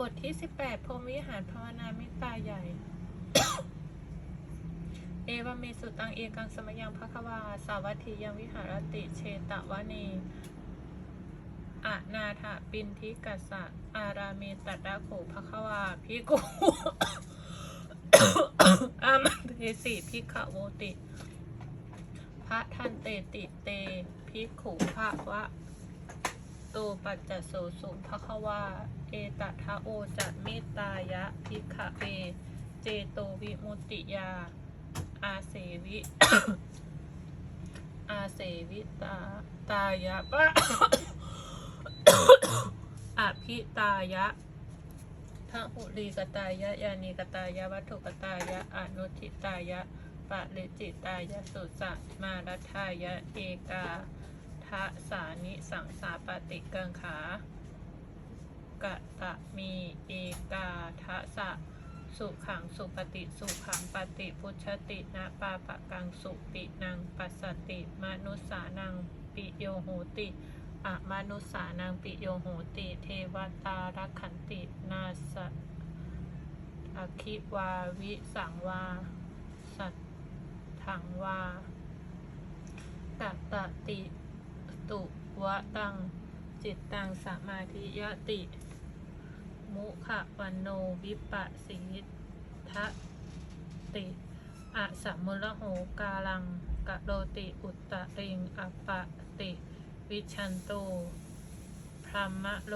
บทที่ 18พรหมวิหารภาวนาเมตตาใหญ่ เอวเมสุตังเอกังสมยังภควา สาวัตถียังวิหารติเชตวเนอะนาถาปินทิกัสสะอาราเมตัดดาโขภควาพิกุอามันเทสิพิกขโวติ พระทันเตติเต พิกขุภะวะโตปัจจโสสุภควา เอตทะโอจะเมตตายะพิกขเว เจโตวิมุตติยา อาเสวิ อาเสวิตาตายะปะอภิตายะพระหุลีกตายะยานีกตายะวัตถุกตายะอนุทิตายะปะริจิตายะสุสะมารัทายะเอกา ทะสานิสังสาปฏิกังขากะตะมีเอกาทะสะสุขังสุปฏิสุขังปฏิพุชตินะปาปะกังสุปินังปัสสติมนุสานังปิโยโหติอะมนุสานังปิโยโหติ เทวตารักขันตินาสอคิวาวิสังวา สัตถังวาตะตะติ ตุวะตัง จิตตังสมาธิยติ มุขวันโนวิปัสสิทะติอะสัมมุลโหกาลังกะโรติอุตตริงอปะติ วิชันโตพรหมโล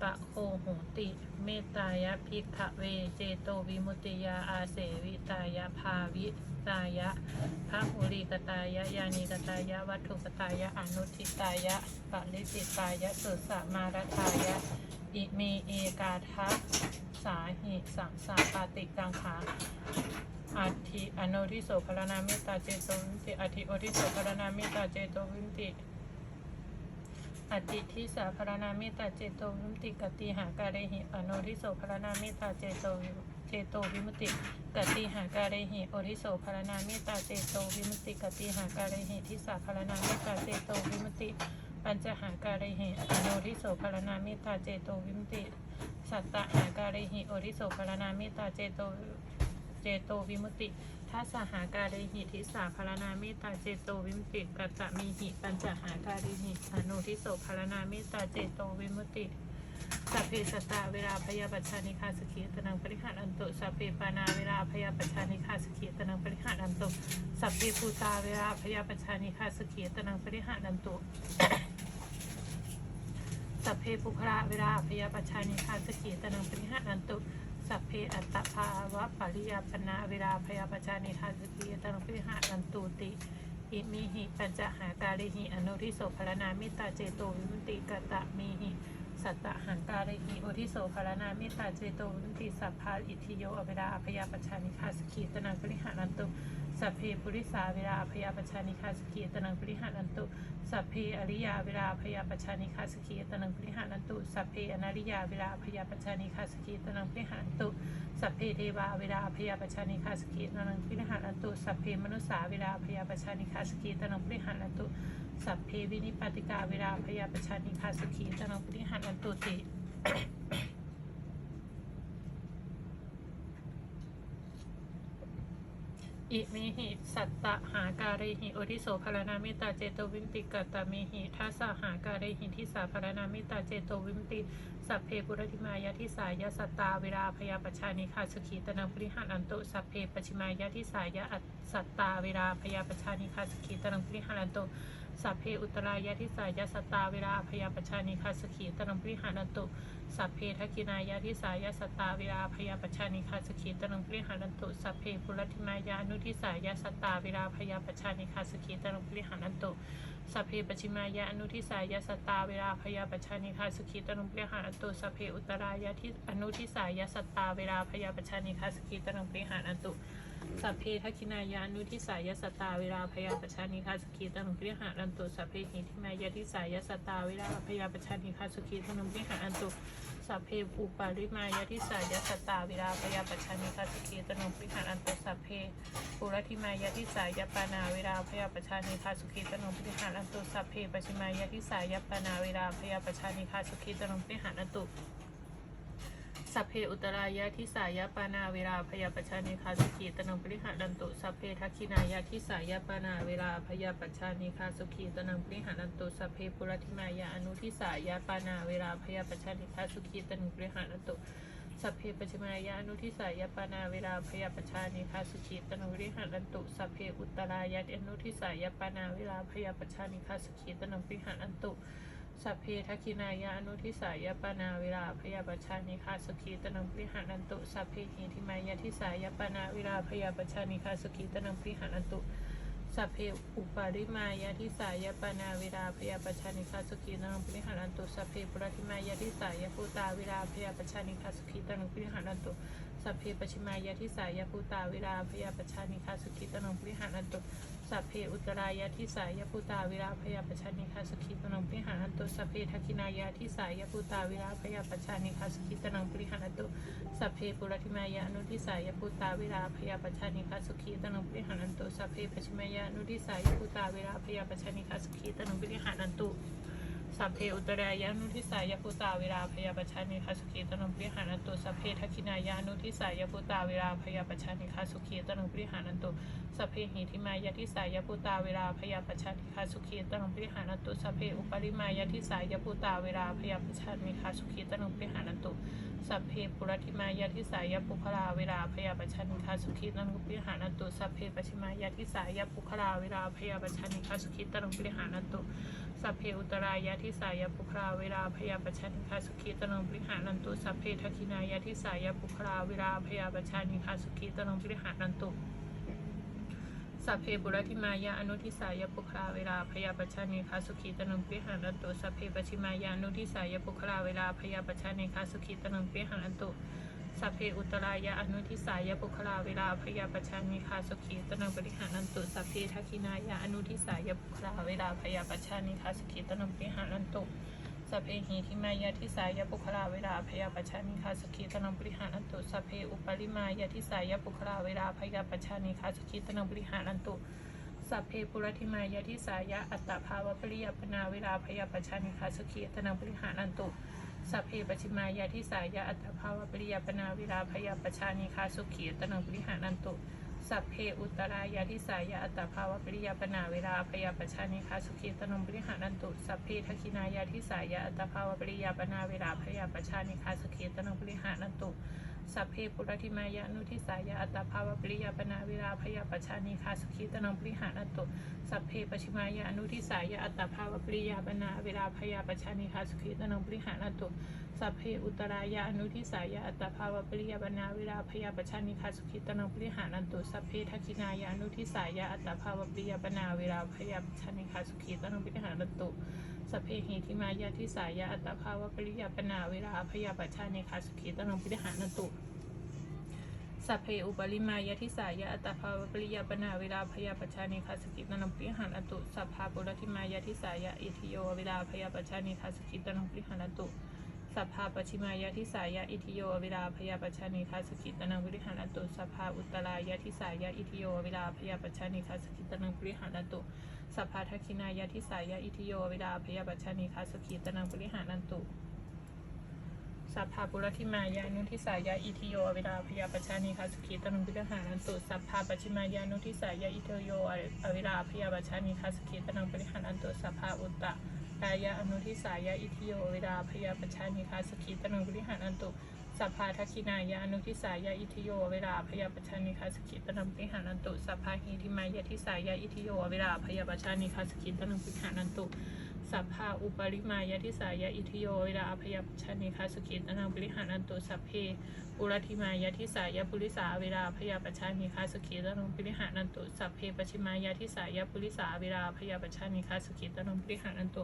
ปะโคโหติ เมตายะพิกขเว เจโตวิมุตติยาอาเสวิตายะภาวิตายะพระหุลีกตายะยานีกตายะ วัตถุกตายะอนุทิตายะปริจิตายะสุสมารทายะ อิเมเอกาทะสาหิสังสาปาติกังขาอาทิอโนทิโสพรณาเมตตาเจโตวิมติอาทิโอทิโสพรณาเมตตาเจโตวิมติ อติทิสาพรณามตตาเจโตวิมติกติหาการเรหิอโนทิโสพรณามตตาเจโตเจโตวิมุติกติหาการเรหิโอทิโสพรณามตตาเจโตวิมุติกติหาการเรหิทิสาพรณามตตาเจโตวิมุติปัญจหาการิหิอโนทิโสพรนามตตาเจโตวิมติสัตตหาการิหิโอทิโสพรนามตตาเจโตเจโตวิมุติ ทัสสหาการิหิทิสาพารนาเมตตาเจโตวิมุตติกัตตมีหิปัญจหาการิหิอโนทิโสพารนาเมตตาเจโตวิมุตติสัพเพสตาเวลาพยาปัชานิคาสกิตนังปริหารันตุสัพเพปานาเวลาพยาปัชานิคาสกิตนังปริหารันตุสัพเพภูตาเวลาพยาปัชานิคาสกิตนังปริหารันตุสัพเพปุคระเวลาพยาปชานิคาสกิตนังปริหานันตุ สัพเพอัตตภาวะปริยาปนาเวลาพยาปชานิทาสกิตนังพิหะนันตุติ อิมิหิปัญจหาการิหิอนุทิโสพรณามิตาเจโตวิมุตติกตะมีหิสัตตหังการิหิโอทิโสพรณามิตาเจโตวิมุตติสัพพาอิทิโยอเวลาพยาปชานิทาสกีตนังพิหะนันตุ สัพเพปุริสาเวลาพยาปชานิคาสกิตนังปริหานันตุ สัพเพอริยาเวลาพยาปชานิคาสกีตนังปริหานันตุ สัพเพอนาริยาเวลาพยาปชานิคาสกีตนังปริหานันตุ สัพเพเทวาเวลาพยาปชานิคาสกีตนังปริหานันตุ สัพเพมนุษสาเวลาพยาปชานิคาสกีตนังปริหานันตุ สัพเพวินิปติกาเวลาพยาปชานิคาสกีตนังปริหานันตุติ อิมิหิสัตตหาการิหิโอทิโสภารนามิตาเจโตวิมติกัตตมิหิทัสสหาการิหิทิสาภารนามิตาเจโตวิมติ สัพเพปุรติมายะทิสายะสัตตาเวลาพยาปชานิคาสขีตนังปริหารอันตุสัพเพปชิมายะทิสายะสัตตาเวลาพยาปชานิคาสขีตนังปริหารอันตุ สัพเพอุตรายะทิสายะสตาเวลาพยาปชานิคาสขีตนังปริหารันตุสัพเพทกินายะทิสายะสตาเวลาพยาปชานิคาสขีตนังปริหารันตุสัพเพปุรติมายานุทิสายะสตาเวลาพยาปชานิคาสขีตนังปริหารันตุสัพเพปชิมายะอนุทิสายะสตาเวลาพยาปชานิคาสขีตนังปริหารันตุสัพเพอุตรายะทิอนุทิสายะสตาเวลาพยาปชานิคาสขีตนังปริหารันตุ สัพเพทักินายานุทิสายสตาเวลาพยาปชานิคาสกีตนุปริหารันตุสัพเพหิทิมายาทิสายสตาเวลาพยาปชานิคาสกีตนุปริหารันตุสัพเพอุปาริมายาทิสายสตาเวลาพยาปชานิคาสกีตนุปริหารันตุสัพเพปุรธิมายาทิสายปานาเวลาพยาปชานิคาสกีตนุปริหารันตุสัพเพปชิมายาทิสายปานาเวลาพยาปชานิคาสกีตนุปริหารันตุ สัพเพอุตรายะทิสายะปานาเวลาพยาปชานิคาสุขีตนังปริหารันตุสัพเพทักขินายะทิสายะปานาเวลาพยาปชานิคาสุขีตนังปริหารันตุสัพเพปุรธิมายะอนุทิสายะปานาเวลาพยาปชานิคาสุขีตนังปริหารันตุสัพเพปชิมายะอนุทิสายปานาเวลาพยาปชานิคาสุขีตนังปริหารันตุสัพเพอุตรายะอนุทิสายปานาเวลาพยาปชานิคาสุขีตนังปริหารันตุ สัพเพทกินายะอนุทิสายปนาเวลาพยาปชานิคาสกีตนังปริหานันตุสัพเพหิทิมายะทิสายปนาเวลาพยาปชานิคาสกีตนังปริหานันตุสัพเพอุปาริมายะทิสายปนาเวลาพยาปชานิคาสกีตนังปริหานันตุสัพเพปุรธิมายะทิสายภูตาเวลาพยาปชานิคาสกีตนังปริหานันตุ สัพเพปชิมายะทิสายภูตาเวลาพยาปชานิคาสกีตนงปริหานันตุสัพเพอุตรายะทิสายพุตาเวลาพยาปชานิคาสกิตนงปริหานันตุสัพเพทักินายะทิสายพุตาเวลาพยาปชานิคาสกิตนงปริหานันตุสัพเพปุรธิมายะอนุทิสายพุตาเวลาพยาปชานิคาสกิตนงปริหานันตุสัพเพปชิมายะอนุทิสายพุตาเวลาพยาปชานิคาสกิตนงปริหานันตุ สัพเพอุตรายานุทิสายพุตาเวลาพยาปชานิคาสุขีตนมปริหานันตุสัพเพทักินายานุทิสายพุตาเวลาพยาปชานิคาสุขีตนมปริหานันตุสัพเพหิทิมายาทิสายพุตาเวลาพยาปชานิคาสุขีตนมปริหานันตุสัพเพอุปริมายาทิสายพุตาเวลาพยาปชานิคาสุขีตนมปริหานันตุสัพเพปุรธิมายาทิสายปุคลาเวลาพยาปชานิคาสุขีตนมปริหานันตุสัพเพปชิมายาทิสายปุคลาเวลาพยาปชานิคาสุขีตนมปริหานันตุ สัพเพอุตรายะทิสายปุคราเวลาพยาปชานิคาสุขีตนังปริหานันตุสัพเพทักินายะทิสายปุคราเวลาพยาปชานิคาสุขีตนังปริหานันตุสัพเพบุรธิมายะอนุทิสายปุคราเวลาพยาปชานิคาสุขีตนังปริหานันตุสัพเพปชิมายะอนุทิสายปุคราเวลาพยาปชานิคาสุขีตนังปริหานันตุ สัพเพอุตรายะอนุทิสายปุคลาเวลาพยาปชานิคาสุขีตนังปริหานันตุสัพเพทักินายะอนุทิสายปุคลาเวลาพยาปชานิคาสุขีตนังปริหานันตุสัพเพหิทิมายะทิสายปุคลาเวลาพยาปชานิคาสุขีตนังปริหานันตุสัพเพอุปริมายะทิสายปุคลาเวลาพยาปชานิคาสุขีตนังปริหานันตุสัพเพปุรธิมายะทิสายะอัตตภาวะปริยปนาเวลาพยาปชานิคาสุขีตนังปริหานันตุ สัพเพปชิมายาทิสายาอัตภาวปริยปนาเวลาพยาปชานิคาสุขีตนังปริหานันตุสัพเพอุตรายาทิสายาอัตภาวปริยปนาเวลาพยาปชานิคาสุขีตนังปริหานันตุสัพเพทักินายาทิสายาอัตภาวปริยปนาเวลาพยาปชานิคาสุขีตนังปริหานันตุ สัพเพปุรธิมายะนุทิสายะอัตตภาวปริยาปนาเวลาพยาปชานิคาสุขีตนังปริหานตุสัพเพปชิมายะนุทิสายะอัตตภาวปริยาปนาเวลาพยาปชานิคาสุขีตนังปริหานตุ สัพเพอุตรายะอนุทิสายะอัตตภาวปริยปนาเวลาพยาปชานิคาสุขีตนังปริหานันตุสัพเพทักขินายะอนุทิสายะอัตตภาวปริยปนาเวลาพยาปชานิคาสุขีตนังปริหานันตุสัพเพหิทิมายะทิสายะอัตตภาวปริยปนาเวลาพยาปชานิคาสุขีตนังปริหานันตุสัพเพอุปริมายะทิสายะอัตตภาวปริยปนาเวลาพยาปชานิคาสกิตนังปริหารอัตุสัพพาปุรธิมายะทิสายะอิทิโยเวลาพยาปชานิคาสกิตนังปริหารอัตุ สัพพาปชิมายะทิสายะอิทิโยเวลาพยาปชานิคาสกิตนังปริหารอตุสัพพาอุตรายะทิสายะอิทิโยเวลาพยาปชานิคาสกิตนังปริหารอตุสัพพาทักขินายะทิสายะอิทิโยเวลาพยาปชานิคาสกิตนังปริหารอตุสัพพาปุรธิมายานุทิสายาอิทิโยเวลาพยาปชานิคาสุขีตนุปิหานันตุสัพพาปชิมายานุทิสายาอิทิโยอเวลาพยาปชานิคาสุขีตนุปิหานันตุสัพพาอุตตะ กายะอนุทิสายะอิทิโยเวลาพยาปชานิคาสุขีตนุปิหานันตุสัพพาทักขินายะอนุทิสายะอิทิโยเวลาพยาปชานิคาสุขีตนุปิหานันตุสัพพาหิทิมายะทิสายะอิทิโยเวลาพยาปชานิคาสุขีตนุปิหานันตุ สัพพาอุปริมายทิสายะอิทิโยเวลาอภยปชนิคาสุขิตนังบริหารันตุสัพเพปุรธิมายทิสายะปุริสาเวลาอภยปชานิคาสุขิตนังบริหารันตุสัพเพปชิมายทิสายะปุริสาเวลาอภยปชานิคาสุขิตนังบริหารันตุ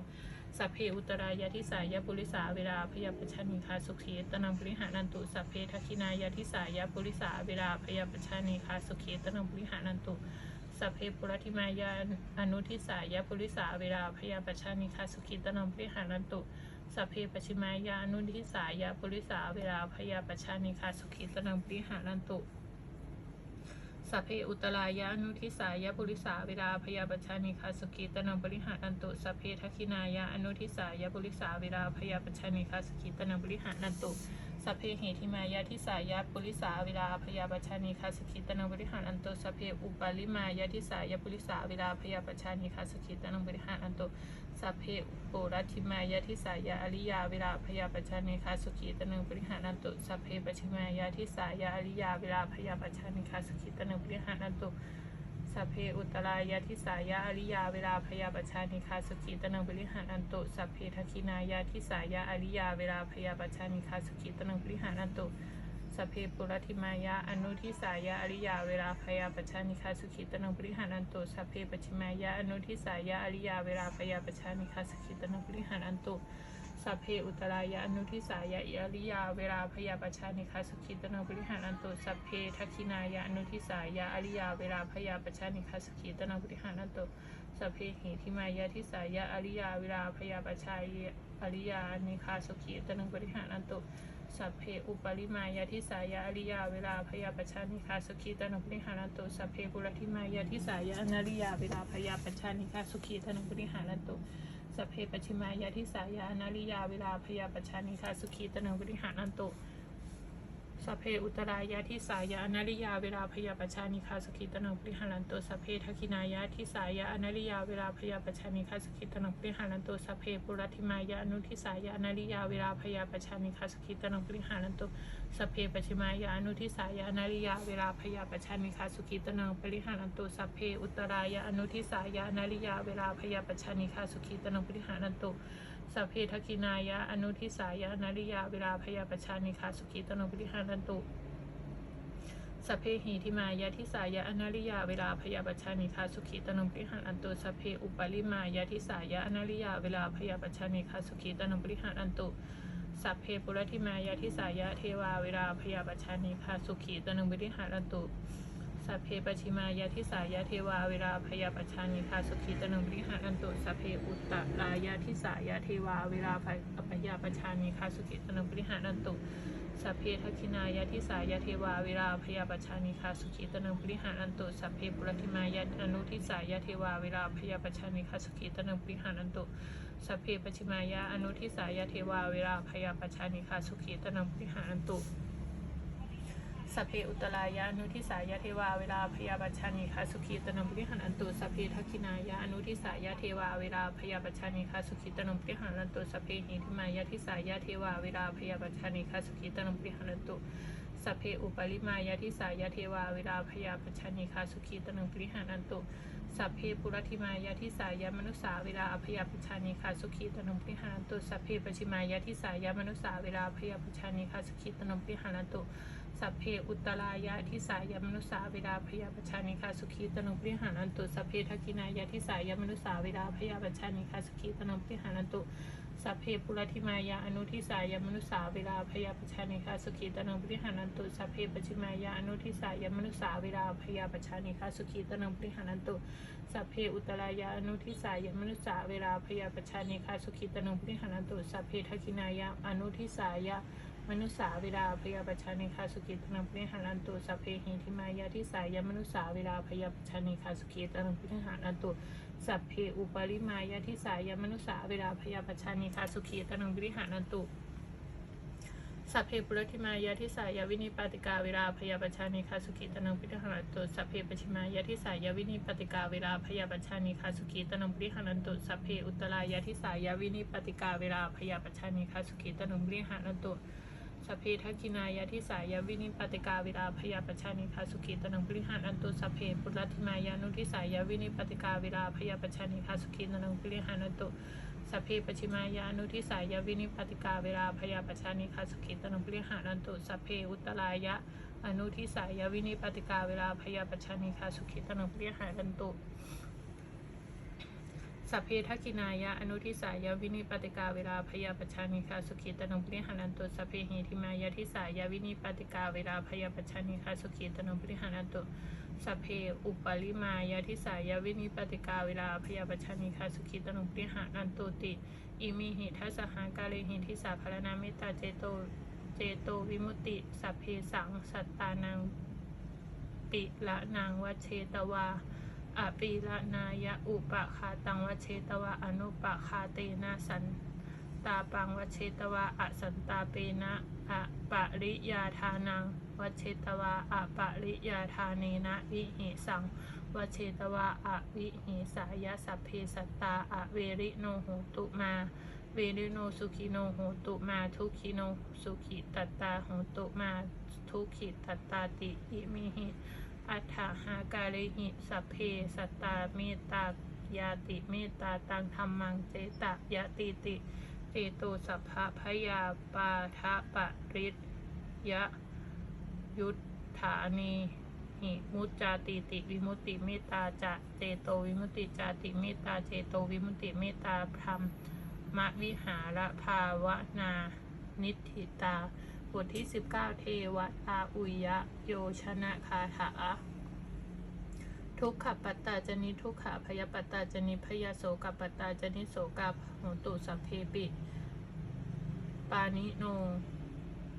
สัพเพอุตรายทิสายะปุริสาเวลาอภยปชานิคาสุขิตนังบริหารันตุสัพเพทักขินายทิสายะปุริสาเวลาอภยปชานิคาสุขิตนังบริหารันตุ สัพเพปุรธิมายาอนุทิสายะปุริสาเวลาพยาปชานิคาสุขิตนอมพิหารันตุสัพเพปชิมายาอนุทิสายะปุริสาเวลาพยาปชานิคาสุขิตนอมพิหารันตุสัพเพอุตรายะอนุทิสายะปุริสาเวลาพยาปชานิคาสุขิตนอมปริหารันตุสัพเพทักขินายะอนุทิสายะปุริสาเวลาพยาปชานิคาสุขิตนอมปริหารันตุ สัพเพเหติมายาทิสายะปุริสาเวลาพยาปชานิคาสกิตนังบริหารอันโตสัพเพอุปาลิมายาทิสายะปุริสาเวลาพยาปชานิคาสกิตนังบริหารอันโตสัพเพอุโปรัติมายาทิสายะอริยาเวลาพยาปชานิคาสกิตนังบริหารอันโตสัพเพปชิมายาทิสายะอริยาเวลาพยาปชานิคาสกิตนังบริหารอันโต สัพเพอุตรายะทิสายะอริยาเวลาพยาปชานิคาสุขีตนังบริหารอันโตสัพเพทักินายะทิสายะอริยาเวลาพยาปชานิคาสุขีตนังบริหารอันโตสัพเพปุรธิมายะอนุทิสายะอริยาเวลาพยาปชานิคาสุขีตนังบริหารอันโตสัพเพปชิมายะอนุทิสายะอริยาเวลาพยาปชานิคาสุขีตนังบริหารอันโต สัพเพอุตรายะอนุทิสายะอิอริยา เวลาพยาปชานิคาสุขิตนังบริหารอันโตสัพเพทักขินายะอนุทิสายะอริยา เวลาพยาปชานิคาสุขิตนังบริหารอันโตสัพเพหิทิมายะทิสายะอริยา เวลาพยาปชายะอริยานิคาสุขิตนังบริหารอันโตสัพเพอุปริมายะทิสายะอริยา เวลาพยาปชานิคาสุขิตนังบริหารอันโตสัพเพปุรธิมายะทิสายะอนาริยา เวลาพยาปชานิคาสุขิตนังบริหารอันโต สัพเพปชิมายาทิสายานาริยาเวลาพยาปชานิคาสุขีตนังบริหารอันโต สัพเพอุตรายาทิสายานาริยาเวลาพยาปชานิคาสุขีตนังบริหารันโตสัพเพทักินายาทิสายานาริยาเวลาพยาปชานิคาสุขีตนังบริหารันโตสัพเพปุรธิมายาอนุทิสายานาริยาเวลาพยาปชานิคาสุขีตนังบริหารันโตสัพเพปชิมายาอนุทิสายานาริยาเวลาพยาปชานิคาสุขีตนังบริหารันโตสัพเพอุตรายาอนุทิสายานาริยาเวลาพยาปชานิคาสุขีตนังบริหารันโตสัพเพทักินายะอนุทิสายะอนาริยาเวลาพยาปชานิคาสุขีตโนบริหารันตุสัพเพหีทิมายะทิสายะอนาริยาเวลาพยาปชานิคาสุขีตโนบริหารันตุสัพเพอุปาลิมายะทิสายะอนาริยาเวลาพยาปชานิคาสุขีตโนบริหารันตุสัพเพปุรทิมายะทิสายะเทวาเวลาพยาปชานิคาสุขีตนุบริหารันตุ สัพเพปชิมายะทิสายะเทวาเวลาพยาปชานิคาสุขีตนังบริหารันตุสัพเพอุตตรายะทิสายะเทวาเวลาพยาปชานิคาสุขีตนังบริหารันตุสัพเพทักขินายะทิสายะเทวาเวลาพยาปชานิคาสุขีตนังบริหารันตุสัพเพปุรธิมายะอนุทิสายะเทวาเวลาพยาปชานิคาสุขีตนังบริหารันตุสัพเพปชิมายะอนุทิสายะเทวาเวลาพยาปชานิคาสุขีตนังบริหารันตุ สเพอุตรายะอนุทิสายะเทวาเวลาพยาบัชานิคาสุขีตนมปริหันอันตุสเพทักขินายะอนุทิสายะเทวาเวลาพยาบัชานิคาสุขีตนมปริหันอันตุสเพหิทิมายะทิสายะเทวาเวลาพยาบัชานิคาสุขีตนมปริหันอันตุสเพอุปาลิมายะทิสายะเทวาเวลาพยาบัชานิคาสุขีตนมปริหันอันตุสัพเพปุรธิมายะทิสายะมนุสาเวลาอภยาปชานิคาสุขีตนมปิหันอันตุสัพเพปชิมายะทิสายะมนุสาเวลาอภยาปชานิคาสุขีตนมปิหันอันตุ สัพเพอุตตรายะทิสายมนุสาเวลาพยาปชานิคาสุขีตนุปริหานันตุสัพเพทักินายะทิสายมนุสาเวลาพยาปชานิคาสุขีตนุปริหานันตุ สัพเพปุรธิมายะอนุทิสายมนุสาเวลาพยาปชานิคาสุขีตนุปริหานันตุสัพเพปชิมายะอนุทิสายมนุสาเวลาพยาปชานิคาสุขีตนุปริหานันตุสัพเพอุตรายะอนุทิสายมนุสาเวลาพยาปชานิคาสุขีตนุปริหานันตุสัพเพทักินายะอนุทิสายะมนุษย์สาเวลาพยาปชานิคาสุกิตนังปริหารันตุสัพเพหิทิมายาทิสายมนุษย์สาเวลาพยาปชานิคาสุกิตนังปริหารันตุ สัพเพอุปริมายาทิสายมนุษย์สาเวลาพยาปชานิคาสุขีตนังปริหารันตุสัพเพปุรธิมายาทิสายาวินิปติกาเวลาพยาปชานิคาสุขีตนังปริหารันตุสัพเพปชิมายาทิสายาวินิปติกาเวลาพยาปชานิคาสุขีตนังปริหารันตุสัพเพอุตรายาทิสายาวินิปติกาเวลาพยาปชานิคาสุขีตนังปริหารันตุ เพทักกินายาทิสายาวินิปติกาเวลาพยาปชานิคาสุขีตนังปริหารอันตุสัพเพปุรธิมายานุทิสายาวินิปติกาเวลาพยาปชานิคาสุขีตนังปริหารอันตุสัพเพปชิมายานุทิสายาวินิปติกาเวลาพยาปชานิคาสุขิตนปริหารันตุสัพเพอุตตรายะอนุทิสายาวินิปติกาเวลาพยาปชานิคาสุขิตนปริหารันตุ สัพเพทักินายะอนุทิสายาวินิปติกาเวลาพยาปชานิคาสุขิตนุปริหารันตุสัพเพหิทิมายะทิสายาวินิปติกาเวลาพยาปชานิคาสุขิตนุปริหารันตุสัพเพอุปาลิมายะทิสายาวินิปติกาเวลาพยาปชานิคาสุขิตนุปริหารันตุติ อิมิหิทัสหากาเลหิทิสาภรนาเมตตาเจโตเจโตวิมุตติสัพเพสังสัตตานังปิละนางวัชเชตวา อปีละนายะอุปะคาตังวัชเชตวะอนุปะคาเตนะสันตาปังวัชเชตวะอสันตาเปนะอะปะริยาทานังวัชเชตวะอะปะริยาทาเนนะวิหิสังวัชเชตวะอะวิหิสายะสัพเพสัตตาอะเวริโนโหตุมาเวริโนสุขิโนโหตุมาทุขิโนสุขิตัตตาโหตุมาทุขิตัตตาติอิมิหิ อัฏฐหากาเลหิสัพเพสัตตาเมตตายาติเมตตาตังธรรมังเจตยาติติเจโตสัพพะพยาปาทะปะริตยะยุทธานีหิมุจจาติติวิมุตติเมตตาจะเจโตวิมุตติจาติเมตตาเจโตวิมุตติเมตตาพรหมมะวิหารภาวนานิธิตา บทที่ 19 เทวตาอุยยะ โยชนะคาถา ทุกขปัตตาจนิทุกขพยปัตตาจนิพยาโสกปัตตาจนิโสกาโหตุสัพเพปิ ปานิโน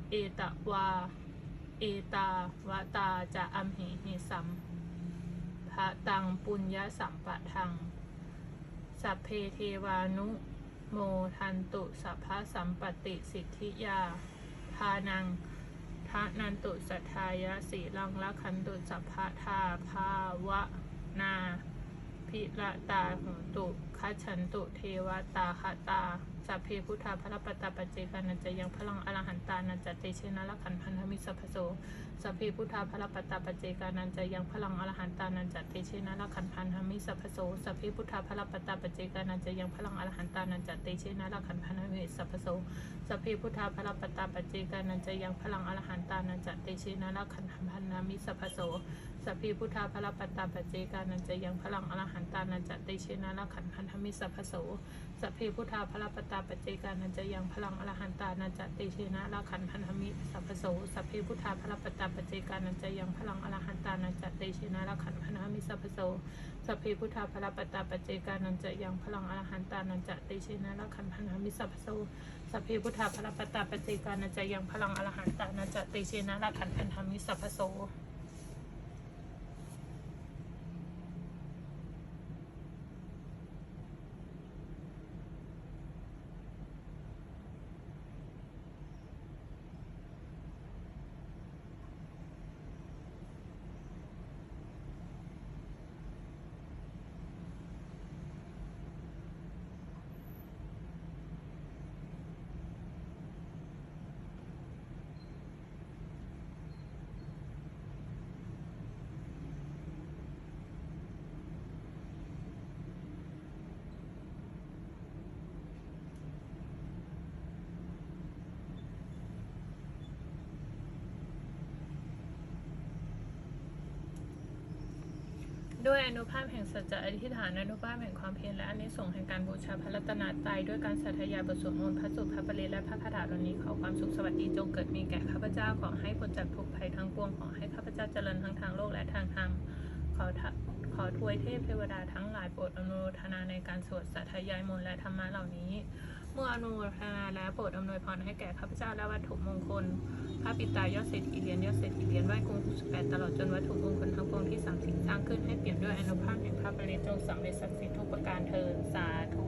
เอตวา เอตาวตาจะอัมหิหิสัมภะตังปุญญสัมปะทัง สัพเพเทวานุ โมทันตุสัพพะสัมปติสิทธิยาานังทะนันตุสัทธายะสีลังละคันตุสัพพะทาภาวะ พิระตาโหตุคัจฉันตุเทวตาคตาสัพเพพุทธาพระปตาปเจกานันจะยังพลังอรหันตานันจะเตเชนะละขันพันธมิสัพพโสสัพเพพุทธาพระปตาปเจกานันจะยังพลังอรหันตานันจะเตเชนะละขันพันธมิสัพพโสสัพเพพุทธาพระปตาปเจกานันจะยังพลังอรหันตานันจะเตเชนะละขันพันธมิสัพพโสสัพเพพุทธาพระปตาปเจกานันจะยังพลังอรหันตานันจะเตเชนะละขันพันธมิสัพโส สัพพิพุทธาพระปัตตาปเจกานันจะยังพลังอรหันตานันจะเตเชนะละขันพันธมิสัพพโสสัพพิพุทธาพระปัตตาปเจกานันจะยังพลังอรหันตานันจะเตเชนะละขันพันธมิสัพพโสสัพพิพุทธาพระปัตตาปเจกานันจะยังพลังอรหันตานันจะเตเชนะละขันพันธมิสัพพโสสัพพิพุทธาพระปัตตาปเจกานันจะยังพลังอรหันตานันจะเตเชนะละขันพันธมิสัพพโสสัพเพพุทธาพระปัตตาปเจกานันจะยังพลังอรหันตานันจะเตเชนะละขันพันธมิสัพพโส ด้วยอนุภาพแห่งสัจจะอธิษฐานอนุภาพแห่งความเพียรและอนิสงส์แห่งการบูชาพระรัตนตรัยด้วยการสัทยาบทสวดมนต์พระสุภาพปริและพระคาถาเหล่านี้ขอความสุขสวัสดีจงเกิดมีแก่ข้าพเจ้าขอให้พ้นจากทุกภัยทั้งปวงขอให้ข้าพเจ้าเจริญทั้งทางโลกและทางธรรมขอขอทวยเทพเทวดาทั้งหลายโปรดอนุโมทนาในการสวดสัทยายมนต์และธรรมะเหล่านี้ มื่ออนุทนาและโปรดอำนวยพรให้แก่ข้าพเจ้าและวัตถุมงคล พระปิตายอดเศรษฐีเหรียญยอดเศรษฐีเหรียญไหว้กรุง68ตลอดจนวัตถุมงคลทั้งปวงที่สามสิ่งสร้างขึ้นให้เปลี่ยนด้วยอนุภาพแห่งพระปริจงสำเร็จศักดิ์สิทธิ์ทุกประการเทินสาธุ